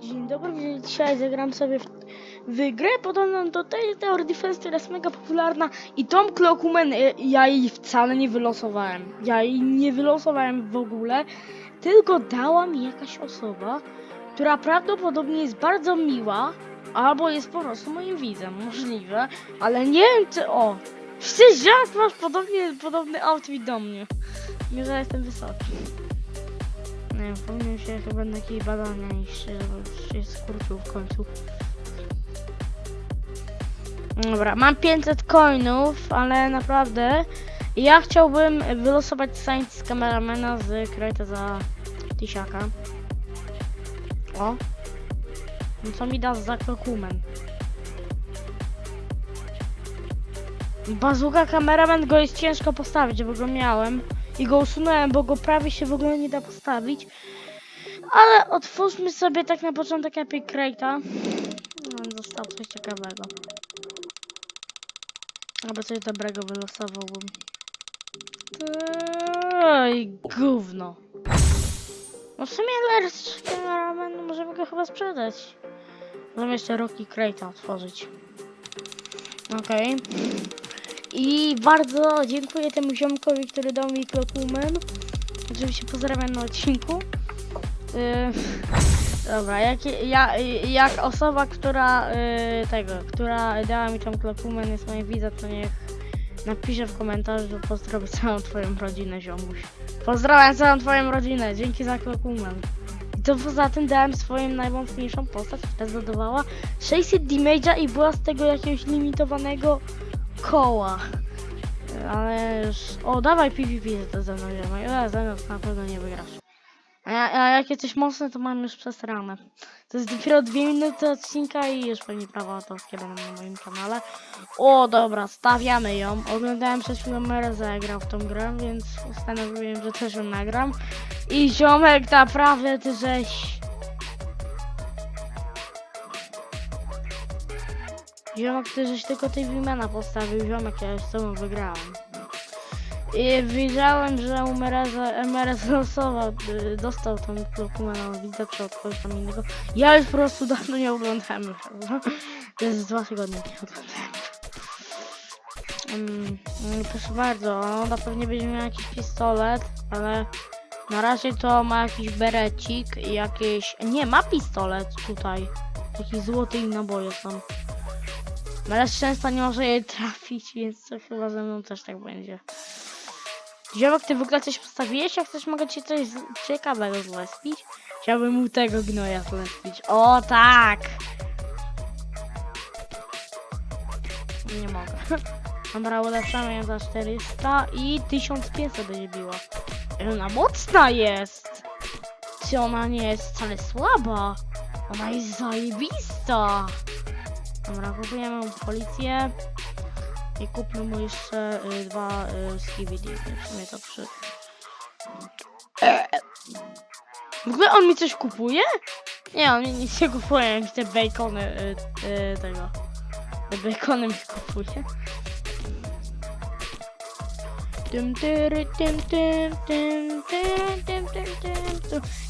Dzień dobry, dzisiaj zagram sobie w, w grę podobną do tej Tower Defense, która jest mega popularna i Tom Clockman, e, ja jej wcale nie wylosowałem. Ja jej nie wylosowałem w ogóle, tylko dała mi jakaś osoba, która prawdopodobnie jest bardzo miła, albo jest po prostu moim widzem, możliwe, ale nie wiem czy... O! Ja masz podobnie, podobny outfit do mnie. Nie, że jestem wysoki. Nie powinien się chyba na jakieś badania iść, żeby się skurczył w końcu. Dobra, mam 500 coinów, ale naprawdę ja chciałbym wylosować Science Cameramana z Kreta za tysiaka. O. No co mi da za dokument? Bazuka kameraman go jest ciężko postawić, bo go miałem i go usunąłem, bo go prawie się w ogóle nie da postawić. Ale otwórzmy sobie tak na początek Epic Crate'a. No, zostało coś ciekawego. Albo coś dobrego wylosowałbym. Oj, gówno. No w sumie Lerch Cameraman możemy go chyba sprzedać. Możemy jeszcze Rocky Crate'a otworzyć. Okej. I bardzo dziękuję temu ziomkowi, który dał mi Clockwoman. Oczywiście pozdrawiam na odcinku. Yy, dobra, jak, ja, jak osoba, która yy, tego, która dała mi tą Clockwoman jest moja widza, to niech napisze w komentarzu, pozdrowię całą twoją rodzinę, ziomuś. Pozdrawiam całą twoją rodzinę, dzięki za Clockwoman. I to poza tym dałem swoją najmocniejszą postać, która zadawała 600 damage'a i była z tego jakiegoś limitowanego koła. Ale już... O, dawaj PvP ze mną. Ja ze mną na pewno nie wygrasz. A, a jak jesteś mocny, to mam już przesrane. To jest dopiero dwie minuty odcinka i już pewnie prawa autorskie będą na moim kanale. O, dobra, stawiamy ją. Oglądałem przed chwilą Mereza, jak grał w tą grę, więc postanowiłem, że też ją nagram. I ziomek, naprawdę ty żeś... Ziomek, ty żeś tylko tej Wimena postawił, ziomek, ja już z tobą wygrałem. I wiedziałem, że MRS losował, y, dostał tą Clockmana, widzę, czy od kogoś tam innego. Ja już po prostu dawno nie oglądałem już. To jest dwa tygodnie nie oglądałem. Mm, proszę bardzo, ona pewnie będzie miała jakiś pistolet, ale na razie to ma jakiś berecik i jakieś... Nie, ma pistolet tutaj. Jakiś złoty i naboje są. Ale często nie może jej trafić, więc to chyba ze mną też tak będzie. Ziomek, ty w ogóle coś postawiłeś? Jak chcesz, mogę ci coś ciekawego zlespić? Chciałbym mu tego gnoja zlespić. O tak! Nie mogę. Dobra, ulepszamy ją za 400 i 1500 będzie biła. Ona mocna jest! Czy ona nie jest wcale słaba? Ona jest zajebista! Dobra, kupujemy mu policję. I kupmy mu jeszcze y, dwa y, skibidi. W sumie to przy... W ogóle on mi coś kupuje? Nie, on mi nic nie kupuje, mi te bacony y, y, tego. Te bacony mi kupuje.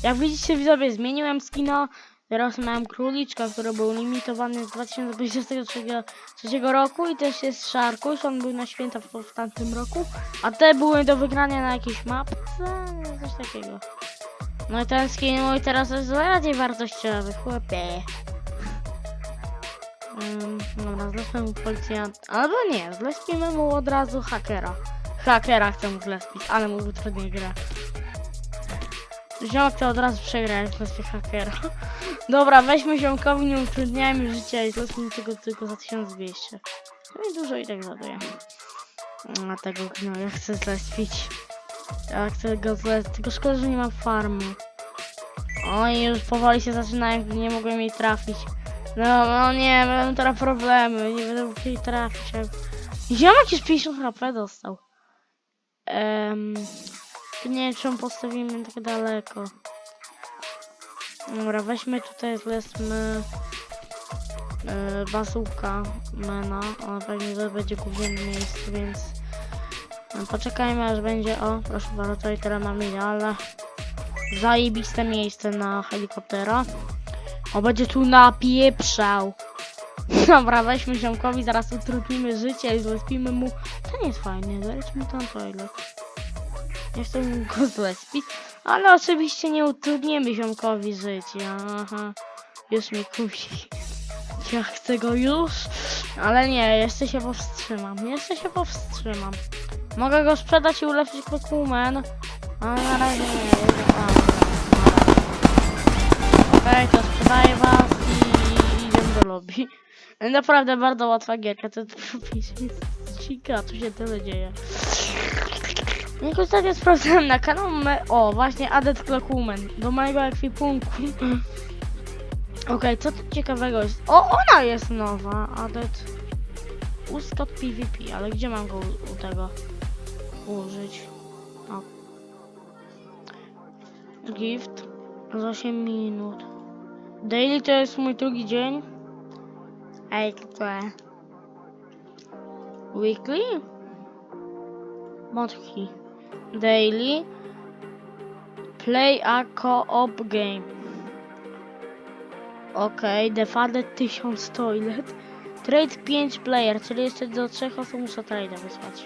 Jak widzicie widzowie, zmieniłem skina. Teraz miałem króliczka, który był limitowany z 2023 trzeciego roku i też jest Szarkuś, on był na święta w, w tamtym roku, a te były do wygrania na jakiejś mapce, coś takiego. No i ten skin mój teraz jest bardziej wartościowy, chłopie. Um, dobra, zlepmy mu policjant, albo nie, zlepimy mu od razu hakera. Hakera chcę mu zlespić, ale mu utrudni grę. Ziomek to od razu przegra, jak zlepie hakera. Dobra, weźmy ziomkowi, nie utrudniajmy życia i zlepmy tego tylko za 1200. No i dużo i tak ładuje. A tego no ja chcę zlespić. Ja chcę go zlespić, tylko szkoda, że nie ma farmy. Oj, już powoli się zaczynają, nie mogłem jej trafić. No, no nie, będą teraz problemy, nie będę mógł jej trafić. Ziomek już 50 HP dostał. Ehm, nie wiem, czemu postawimy tak daleko. Dobra, weźmy tutaj, zlecmy yy, bazuka mena. Ona pewnie to będzie głównym miejscu, więc no, poczekajmy aż będzie. O, proszę bardzo, tutaj teraz mamy idealne zajebiste miejsce na helikoptera. O, będzie tu napieprzał. Dobra, weźmy ziomkowi, zaraz utrudnimy życie i zlespimy mu. To nie jest fajne, zalećmy tam toilet. Nie chcę mu go zlespić, ale oczywiście nie utrudnimy ziomkowi życia. Aha, już mnie kusi. Ja chcę go już, ale nie, jeszcze się powstrzymam, jeszcze się powstrzymam. Mogę go sprzedać i ulepszyć kokumen, ale na razie nie, jedę tam. Okej, to sprzedaję was i idziemy do lobby. Naprawdę bardzo łatwa gierka, to cika, tu się tyle dzieje. Jak ostatnio sprawdzałem na kanał, me... o właśnie Adet Clockwoman, do mojego ekwipunku. Okej, co tu ciekawego jest? O, ona jest nowa, Adet Uskot PvP, ale gdzie mam go u, tego użyć? O. Gift z 8 minut. Daily to jest mój drugi dzień. Ej, to. Weekly? Modki. Daily. Play a co-op game. Okay, default 1000 toilet. Trade 5 player, czyli jeszcze do 3 osób muszę trade wysłać.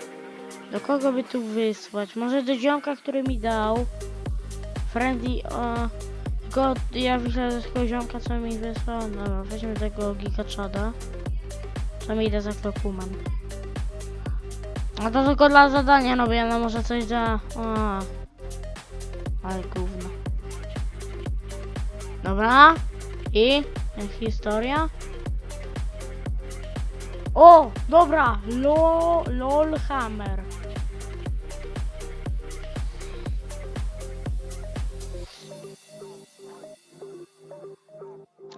Do kogo by tu wysłać? Może do ziomka, który mi dał. Friendly, o... Go, ja wyślę do tego ziomka, co mi wysłał. Dobra, weźmy tego gigaczada. Co mi idę za dokument. A to tylko dla zadania robię, no może coś da. O. Ale gówno. Dobra. I historia. O, dobra. Lo, lol hammer.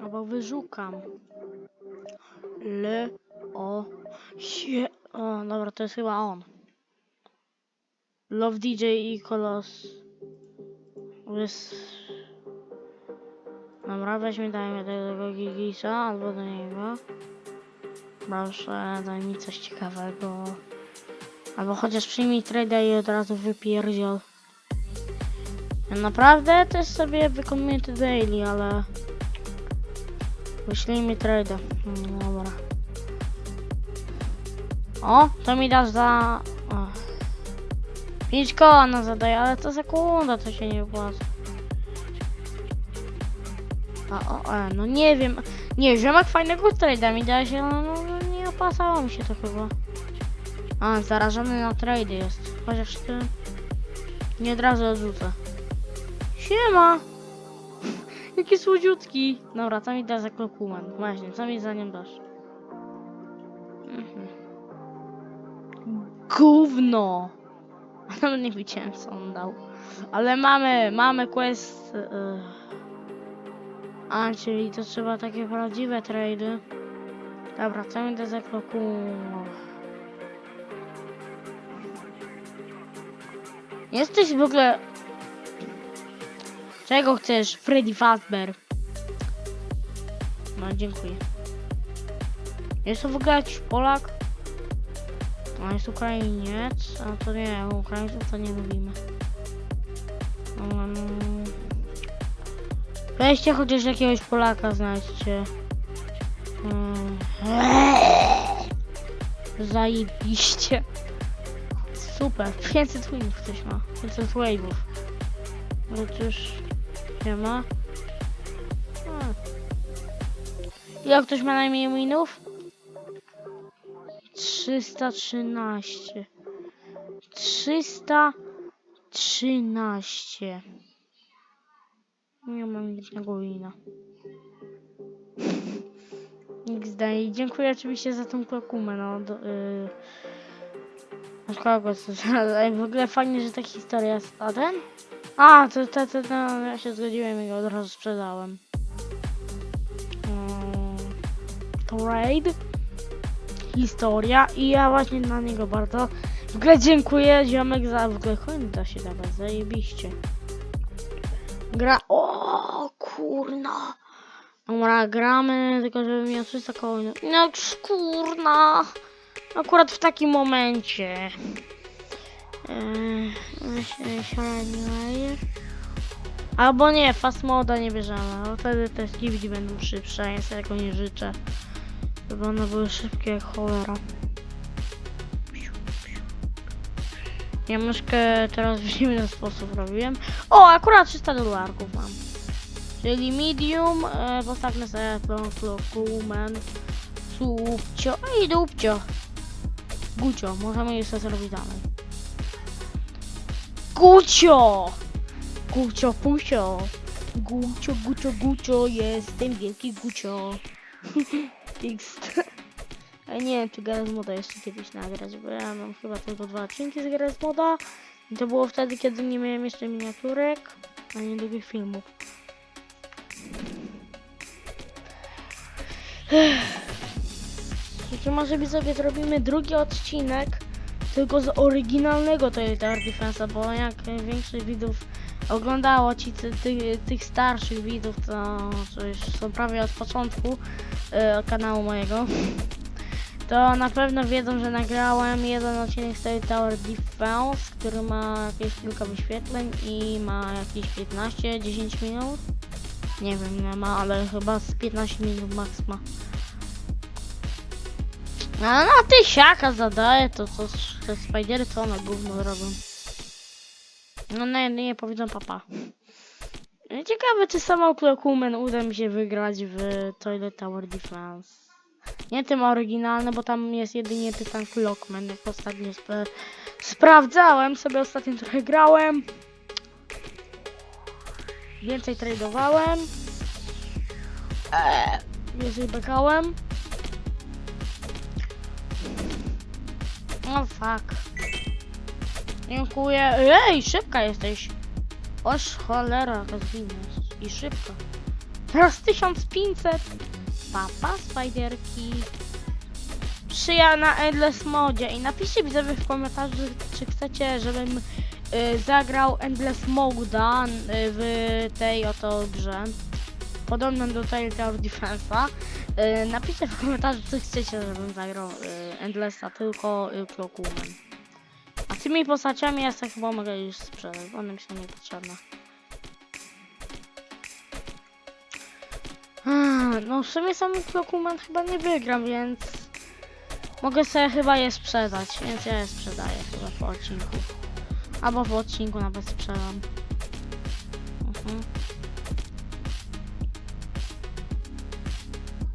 Albo wyżukam. Le, o, sie, o, dobra, to jest chyba on. Love DJ i Kolos. Wys... Dobra, weźmy, dajmy tego Gigisa albo do niego. Proszę, daj mi coś ciekawego. Albo chociaż przyjmij trade'a i od razu wypierdziel. Naprawdę też sobie wykonuję te daily, ale... Wyślij mi trade'a. Mm, Dobra. O, to mi dasz za... O. 5 koła na zadaje, ale to sekunda, to się nie opłaca. A, o, e, no nie wiem. Nie, ziomek fajnego trade'a mi dałeś, ale no, no, nie opłacało mi się to chyba. A, zarażony na trade jest. Chociaż ty... Nie od razu odrzucę. Siema! Jaki słodziutki. Dobra, co mi da za klokuman? Właśnie, co mi za nią dasz? Gówno! Nawet nie widziałem co on dał. Ale mamy, mamy quest... Yy. A, czyli to trzeba takie prawdziwe trady. Dobra, co mi da za klokuman? Jesteś w ogóle... Czego chcesz, Freddy Fazbear? No, dziękuję. Jest to w ogóle jakiś Polak? On jest Ukrainiec, a to nie, Ukraińców to nie lubimy. Um, weźcie chociaż jakiegoś Polaka, znajdźcie. Um, zajebiście. Super, 500 winów ktoś ma, 500 wave'ów. No cóż, nie ma. A. Ile ktoś ma najmniej winów? 313. 313. Nie mam jednego wina. XD. I dziękuję oczywiście za tą klokumę, no. Do, yy... Od kogo? W ogóle fajnie, że ta historia jest. A ten? A, to, to, to, to ja się zgodziłem i go od razu sprzedałem. Mm, trade. Historia i ja właśnie na niego bardzo w ogóle dziękuję ziomek za w ogóle da się dawać, zajebiście. Gra... O kurna. Dobra, gramy, tylko żeby miał 300 coinów. No kurna. Akurat w takim momencie. Eee, Albo nie, fast moda nie bierzemy, bo wtedy te skibidi będą szybsze, ja sobie tego nie życzę. Żeby one były szybkie jak cholera. Ja myszkę teraz w dziwny sposób robiłem. O, akurat 300 dolarków mam. Czyli medium, e, postawmy sobie klokumen, subcio i dupcio. Gucio, możemy jeszcze zrobić dalej. Gucio! Gucio, pusio. Gucio, gucio, gucio, jestem wielki gucio. X. A nie wiem, czy Garry's Moda jeszcze kiedyś nagrać, bo ja mam chyba tylko dwa odcinki z Garry's Moda. I to było wtedy, kiedy nie miałem jeszcze miniaturek, ani długich filmów. Czy może sobie zrobimy drugi odcinek tylko z oryginalnego Toyota Defensa, bo jak większość widzów oglądało ci ty, ty, tych starszych widzów, to już są prawie od początku e, kanału mojego, to na pewno wiedzą, że nagrałem jeden odcinek z Tower Defense, który ma jakieś kilka wyświetleń i ma jakieś 15-10 minut. Nie wiem ile ma, ale chyba z 15 minut max ma. A na tysiaka zadaję, to co te spidery co one gówno robią. No na jedynie powiedzą papa. Ciekawe czy samą Clockwoman uda mi się wygrać w Toilet Tower Defense. Nie tym oryginalnym, bo tam jest jedynie Tytan Clockman, jak ostatnio sp sprawdzałem, sobie ostatnio trochę grałem. Więcej tradowałem. Eee, więcej bekałem. O fuck. Dziękuję. Ej, szybka jesteś. Oż cholera, rozwiniesz. I szybko. Teraz 1500. Papa, spiderki. Przyja na Endless Modzie. I napiszcie mi sobie w komentarzu, czy chcecie, żebym y, zagrał Endless Moda y, w tej oto grze. Podobną do Tail Tower Defense'a. Y, napiszcie w komentarzu, co chcecie, żebym zagrał y, Endlessa, tylko y, Clockwoman. A tymi postaciami ja sobie chyba mogę już sprzedać, one mi są niepotrzebne. Ah, No w sumie sam Clockwoman chyba nie wygram, więc mogę sobie chyba je sprzedać, więc ja je sprzedaję chyba po odcinku. Albo po odcinku nawet sprzedam. Mhm.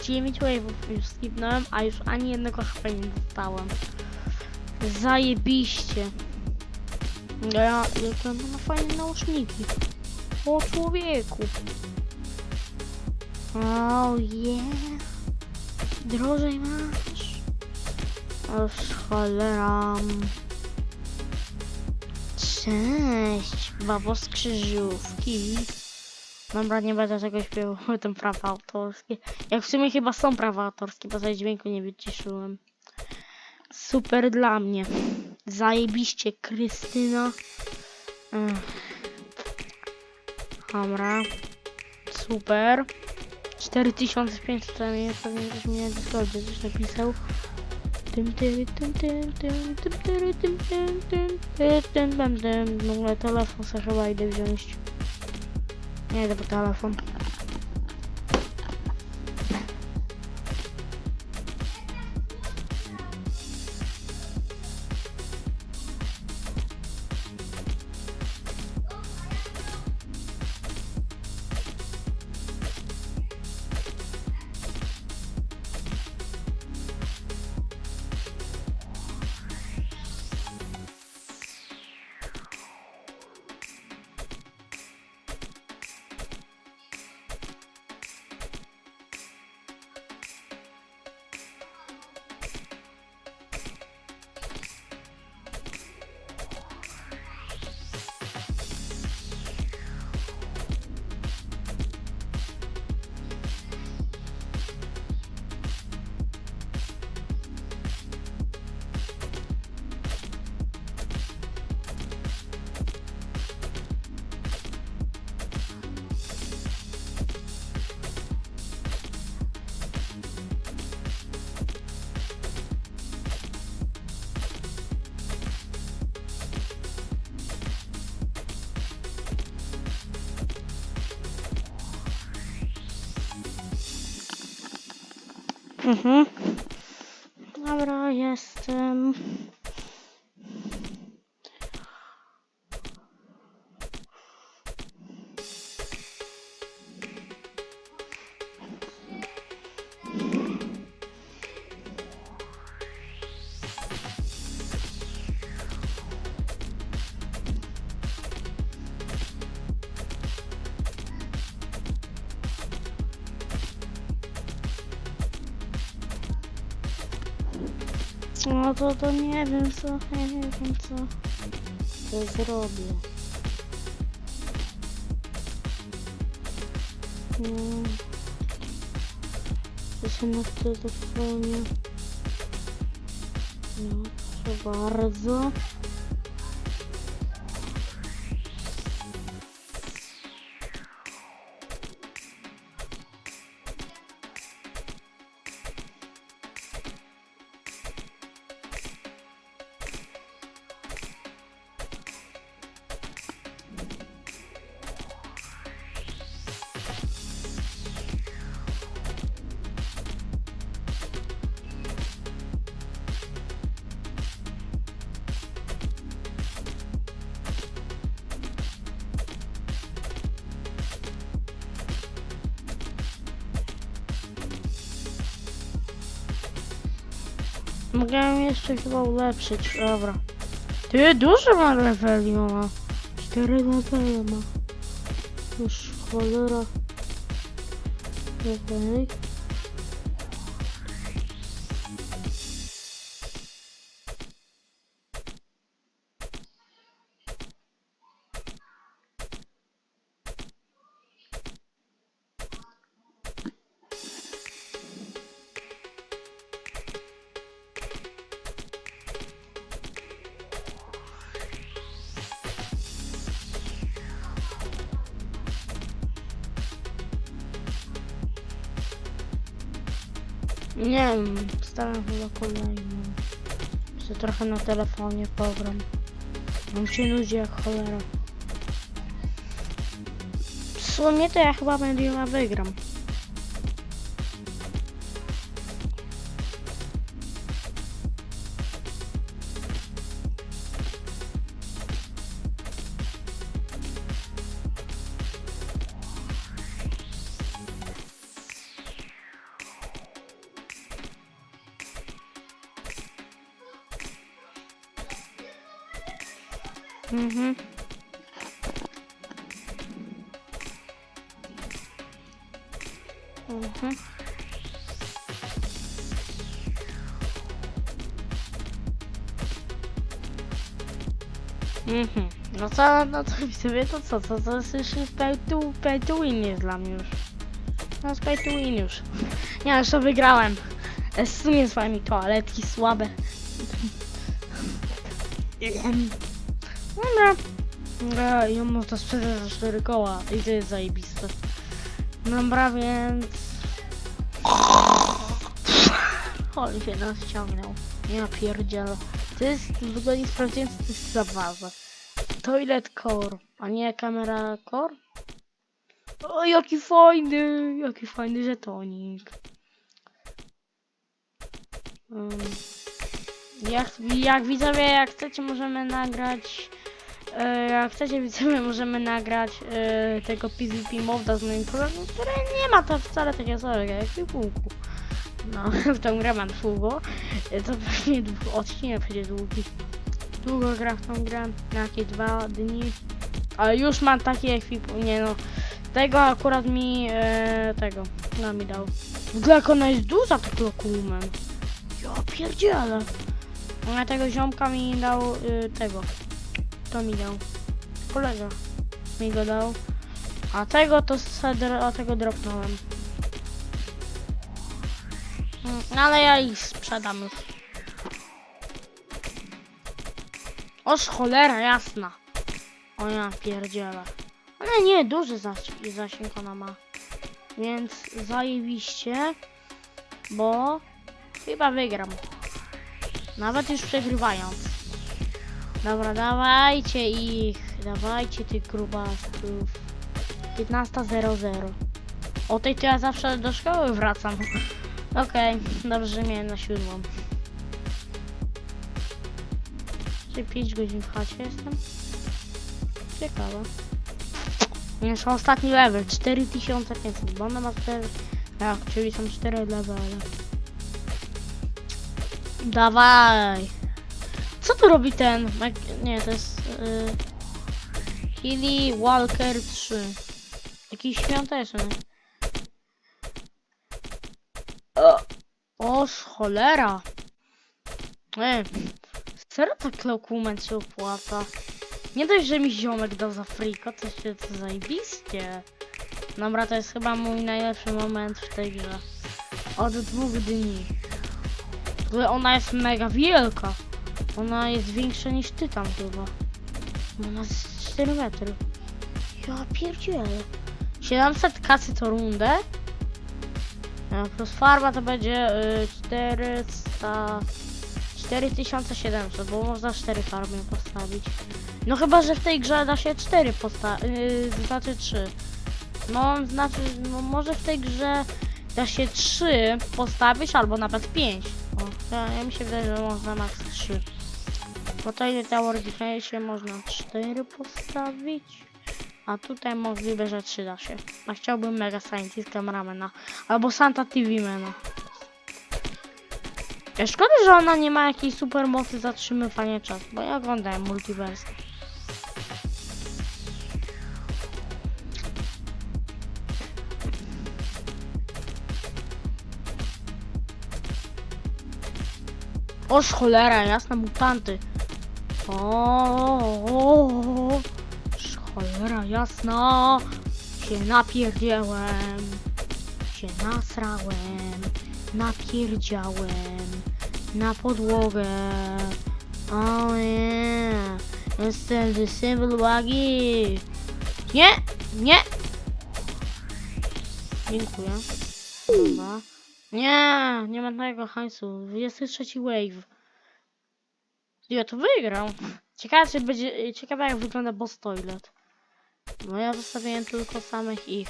9 wave'ów już skipnąłem, a już ani jednego HP nie dostałem. Zajebiście. Ja, ja mam fajne nauszniki. O człowieku. Oh yeah. Drożej masz. O cholera. Cześć, babo z krzyżówki. Dobra, nie będę tego śpiewał, bo to prawa autorskie. Jak w sumie chyba są prawa autorskie, bo za dźwięku nie wyciszyłem. Super dla mnie. Zajebiście, Krystyna. Dobra. Super. 4500 to mnie pewnie ktoś mnie na Discordzie coś napisał. Tym, tym, tym, tym, tym, tym, tym, tym, tym, tym, tym, tym. W ogóle telefon sobie chyba idę wziąć. Nie idę po telefon. Mhm. Dobra, jestem. No to to nie wiem co, ja nie wiem co. To zrobię. Nie. Jestem na telefonie. No, proszę bardzo. Mogę jeszcze chyba ulepszyć, dobra. Ty, dużo ma leveli ona. 4 levele ma. Już cholera. Okej. Nie wiem, staram chyba kolejną. Chcę trochę na telefonie pogram. Mam się nudzi jak cholera. W sumie to ja chyba Mediuma wygram. Mhm. Mhm. No co, no to sobie to co, co, to jest już pay to, pay to win jest dla mnie już. No pay to win już. Już to wygrałem. E, W sumie z wami toaletki słabe. Dobra. I on to sprzedać za 4 koła i to jest zajebiste. Dobra, więc... Oj, się nas ściągnął. Ja pierdzielę. To jest, w ogóle nie sprawdziłem, co to jest za baza. Toilet core, a nie kamera core? O, jaki fajny, jaki fajny żetonik. Um, jak, jak widzowie, jak chcecie, możemy nagrać. E, jak chcecie, widzowie, możemy nagrać e, tego PvP moda z moim programem, który nie ma to wcale takiego samego jak w. No, w tą grę mam długo. E, To pewnie dwu- odcinek będzie długi. Długo gra w tą grę, na jakieś dwa dni. Ale już mam takie ekwipu, nie no. Tego akurat mi, e, tego, no mi dał. W ogóle jak ona jest duża, tak lokumem. Ja pierdzielę. A tego ziomka mi dał y, tego. To mi dał. Kolega mi go dał. A tego to a tego dropnąłem. Mm, Ale ja ich sprzedam już. Oż cholera jasna. O ja pierdzielę. Ale nie, duży zasięg, zasięg ona ma. Więc zajebiście. Bo chyba wygram. Nawet już przegrywając. Dobra, dawajcie ich. Dawajcie tych grubasków. 15.00. O tej to ja zawsze do szkoły wracam. Okej, dobrze, że miałem na siódmą. Czyli 5 godzin w chacie jestem. Ciekawe. Już ostatni level, 4500, bo ona ma 4... Tak, czyli są 4 levele. Dawaj! Co tu robi ten? Nie, to jest... Yy... Walker 3. Jakiś świąteczny. O, o cholera. Ej, serio tak dokument się opłaca? Nie dość, że mi ziomek da za friko, to się to zajebiście. Dobra, to jest chyba mój najlepszy moment w tej grze. Od dwóch dni. Ona jest mega wielka. Ona jest większa niż ty tam chyba. Ona jest 4 metry. Ja pierdzielę. 700 kasy co rundę. Plus farba to będzie y, 400... 4700, bo można 4 farmy postawić. No chyba, że w tej grze da się 4 postawić, yy, znaczy 3. No, znaczy, no może w tej grze da się 3 postawić, albo nawet 5. O, ja, ja mi się wydaje, że można max 3. Bo to ile Tower Defense można 4 postawić. A tutaj możliwe, że 3 da się. A chciałbym Mega Scientist Cameramana. Albo Santa TV Mana. Ja Szkoda, że ona nie ma jakiejś super mocy zatrzymywania czasu, bo ja oglądałem multiverse. O cholera, jasne mutanty. O, cholera jasna. Się napierdziałem. Się nasrałem. Napierdziałem. Na podłogę. O nie. Jestem the symbol wagi. Nie, nie. Dziękuję. Dobra. Nie, nie ma tego hajsu. 23 wave. Ja to wygrał. Ciekawe, czy będzie, ciekawe jak wygląda boss toilet. No ja zostawiłem tylko samych ich.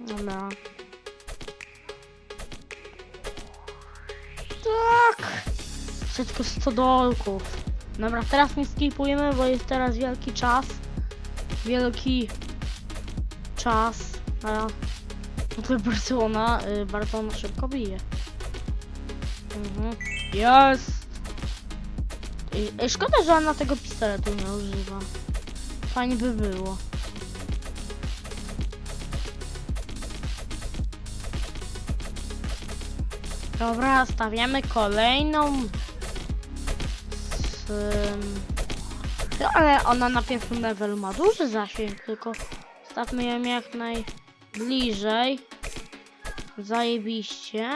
Dobra. Tak! Wszystko 100 dolków. Dobra, teraz nie skipujemy, bo jest teraz wielki czas. Wielki czas. A no to Barcelona, y, Barcelona szybko bije. Mhm. Jest! I- Szkoda, że ona tego pistoletu nie używa. Fajnie by było. Dobra, stawiamy kolejną. Z, no, ale ona na pierwszym levelu ma duży zasięg, tylko stawmy ją jak najbliżej. Zajebiście.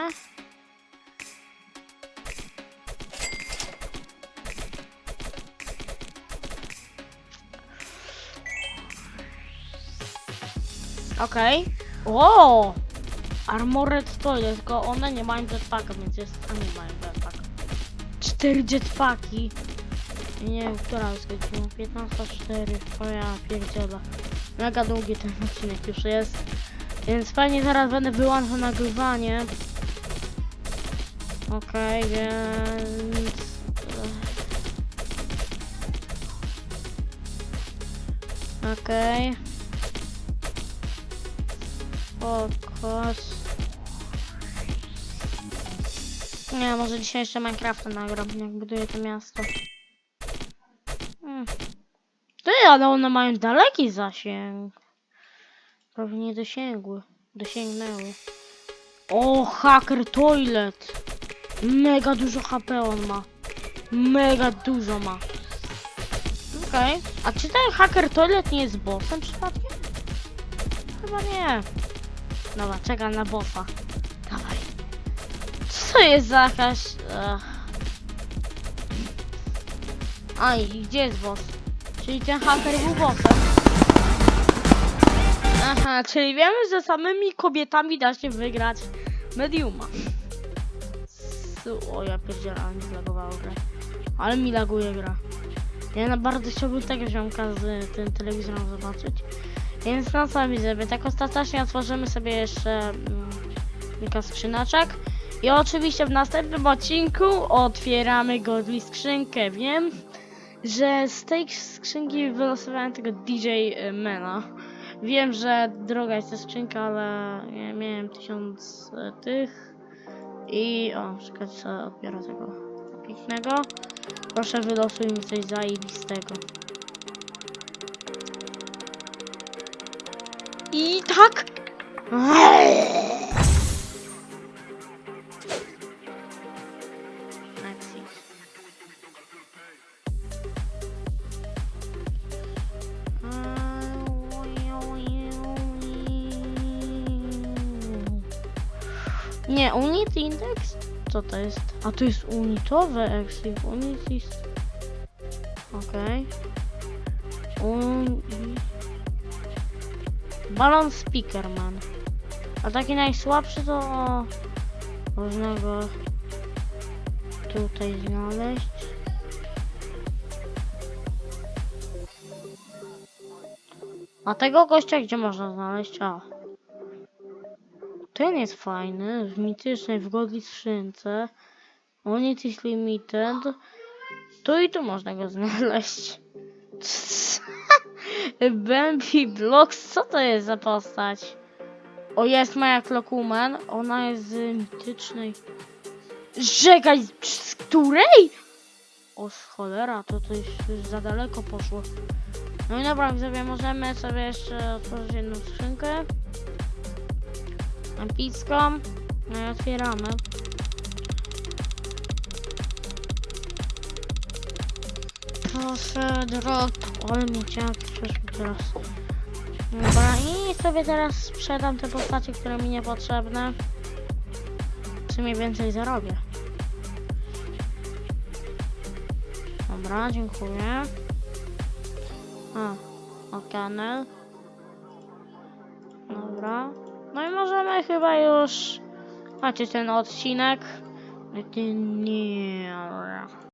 Okej. O! Armored Toilet, tylko one nie mają jetpacka, więc jest... A nie mają jetpack. Cztery jetpacki. Nie wiem, która jest godzina. 15.04. O ja pierdziela. Mega długi ten odcinek już jest. Więc fajnie zaraz będę wyłączał nagrywanie. Okej, więc... Okej. Focus. Nie, może dzisiaj jeszcze Minecrafta nagram, jak buduję to miasto. Hmm. Ty, ale one mają daleki zasięg. Prawie nie dosięgły. Dosięgnęły. O, hacker toilet. Mega dużo HP on ma. Mega dużo ma. Okej. A czy ten hacker toilet nie jest bossem przypadkiem? Chyba nie. Dobra, czekam na bossa. Dawaj. Co jest za jakaś... Ech. Aj, gdzie jest boss? Czyli ten haker był bossem. Aha, czyli wiemy, że samymi kobietami da się wygrać mediuma. O, ja pierdzielę, ale mi zlagowało grę. Ale mi laguje gra. Ja na bardzo chciałbym tego ziomka z tym telewizorem zobaczyć. Więc no co widzę, tak ostatecznie otworzymy sobie jeszcze mm, kilka skrzyneczek. I oczywiście w następnym odcinku otwieramy godli skrzynkę. Wiem, że z tej skrzynki wylosowałem tego DJ Mena. Wiem, że droga jest ta skrzynka, ale ja miałem tysiąc e, tych. I o, czekać co odbiorę tego pięknego. Proszę wylosuj mi coś zajebistego. I tak! Nie, unit index? Co to jest? A to jest unitowe exit. Unit jest... Okej. Uni... Balon Speakerman. A taki najsłabszy to można go tutaj znaleźć. A tego gościa gdzie można znaleźć? A. Ten jest fajny, w mitycznej, w godli skrzynce. Unit is limited. Tu i tu można go znaleźć. Bambi Blocks, co to jest za postać? O, jest Maja Klokuman. Ona jest z mitycznej. Czekaj, z której? O, cholera, to już za daleko poszło. No i dobra, widzowie, możemy sobie jeszcze otworzyć jedną skrzynkę. Epicką. No i otwieramy. Proszę, drop. Ale mnie ciąg przyszło teraz. Dobra, i sobie teraz sprzedam te postacie, które mi niepotrzebne. W sumie więcej zarobię. Dobra, dziękuję. A, okanel. Dobra. No i możemy chyba już kończyć ten odcinek. Nie.